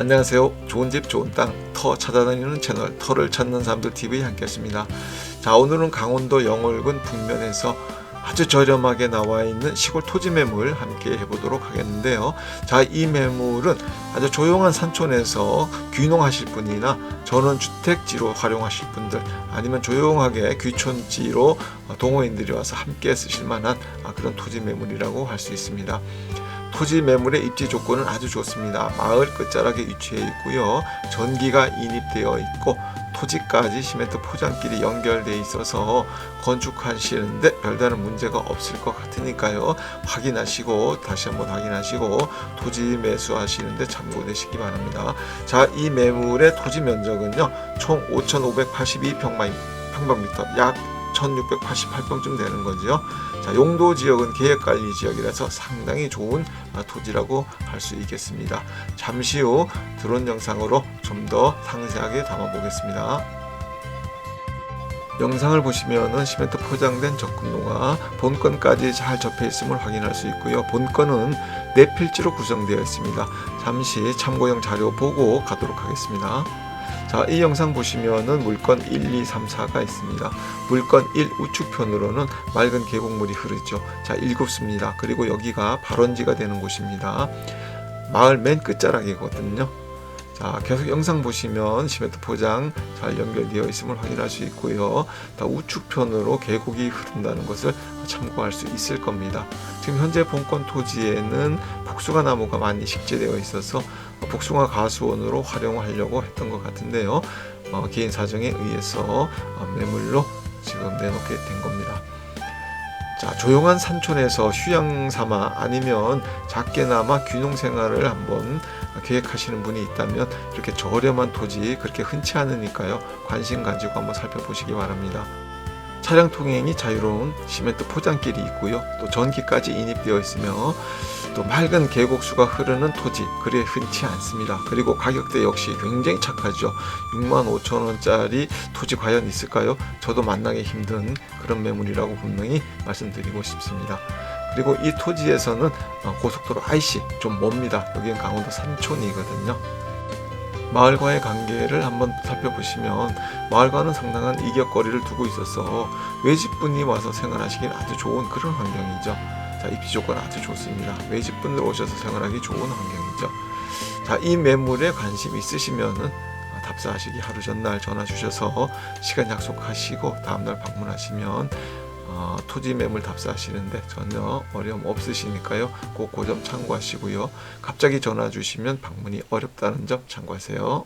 안녕하세요. 좋은 집 좋은 땅 터 찾아다니는 채널 터를 찾는 사람들 TV 함께했습니다. 자 오늘은 강원도 영월군 북면에서 아주 저렴하게 나와 있는 시골 토지 매물 함께 해보도록 하겠는데요. 자 이 매물은 아주 조용한 산촌에서 귀농하실 분이나 전원 주택지로 활용하실 분들 아니면 조용하게 귀촌지로 동호인들이 와서 함께 쓰실 만한 아, 그런 토지 매물이라고 할 수 있습니다. 토지 매물의 입지 조건은 아주 좋습니다. 마을 끝자락에 위치해 있고요. 전기가 인입되어 있고 토지까지 시멘트 포장길이 연결돼 있어서 건축하시는데 별다른 문제가 없을 것 같으니까요. 확인하시고 다시 한번 확인하시고 토지 매수하시는데 참고되시기 바랍니다. 자, 이 매물의 토지 면적은요. 총 5,582평방 평방미터 약 1688평쯤 되는 거죠. 자, 용도 지역은 계획관리 지역이라서 상당히 좋은 아, 토지라고 할 수 있겠습니다. 잠시 후 드론 영상으로 좀 더 상세하게 담아보겠습니다. 영상을 보시면은 시멘트 포장된 접근로가 본건까지 잘 접해 있음을 확인할 수 있고요. 본건은 네 필지로 구성되어 있습니다. 잠시 참고용 자료 보고 가도록 하겠습니다. 자, 이 영상 보시면은 물건 1, 2, 3, 4가 있습니다. 물건 1 우측편으로는 맑은 계곡물이 흐르죠. 자, 일곱습니다. 그리고 여기가 발원지가 되는 곳입니다. 마을 맨 끝자락이거든요. 자, 계속 영상 보시면 시멘트 포장 잘 연결되어 있음을 확인할 수 있고요. 다 우측편으로 계곡이 흐른다는 것을 참고할 수 있을 겁니다. 지금 현재 본권 토지에는 복숭아 나무가 많이 식재되어 있어서 복숭아 가수원으로 활용하려고 했던 것 같은데요. 어, 개인 사정에 의해서 어, 매물로 지금 내놓게 된 겁니다. 자, 조용한 산촌에서 휴양 삼아 아니면 작게나마 귀농 생활을 한번 계획하시는 분이 있다면 이렇게 저렴한 토지 그렇게 흔치 않으니까요. 관심 가지고 한번 살펴보시기 바랍니다. 차량 통행이 자유로운 시멘트 포장길이 있고요. 또 전기까지 인입되어 있으며 또 맑은 계곡수가 흐르는 토지 그리 흔치 않습니다. 그리고 가격대 역시 굉장히 착하죠. 6만 5천 원짜리 토지 과연 있을까요? 저도 만나기 힘든 그런 매물이라고 분명히 말씀드리고 싶습니다. 그리고 이 토지에서는 어, 고속도로 IC 좀 멉니다. 여기는 강원도 산촌이거든요. 마을과의 관계를 한번 살펴보시면 마을과는 상당한 이격거리를 두고 있어서 외집분이 와서 생활하시기엔 아주 좋은 그런 환경이죠. 자, 입지 조건 아주 좋습니다. 외집분들 오셔서 생활하기 좋은 환경이죠. 자, 이 매물에 관심 있으시면은 어, 답사하시기 하루 전날 전화 주셔서 시간 약속하시고 다음날 방문하시면 어, 토지 매물 답사하시는데 전혀 어려움 없으시니까요. 꼭 그 점 참고하시고요. 갑자기 전화 주시면 방문이 어렵다는 점 참고하세요.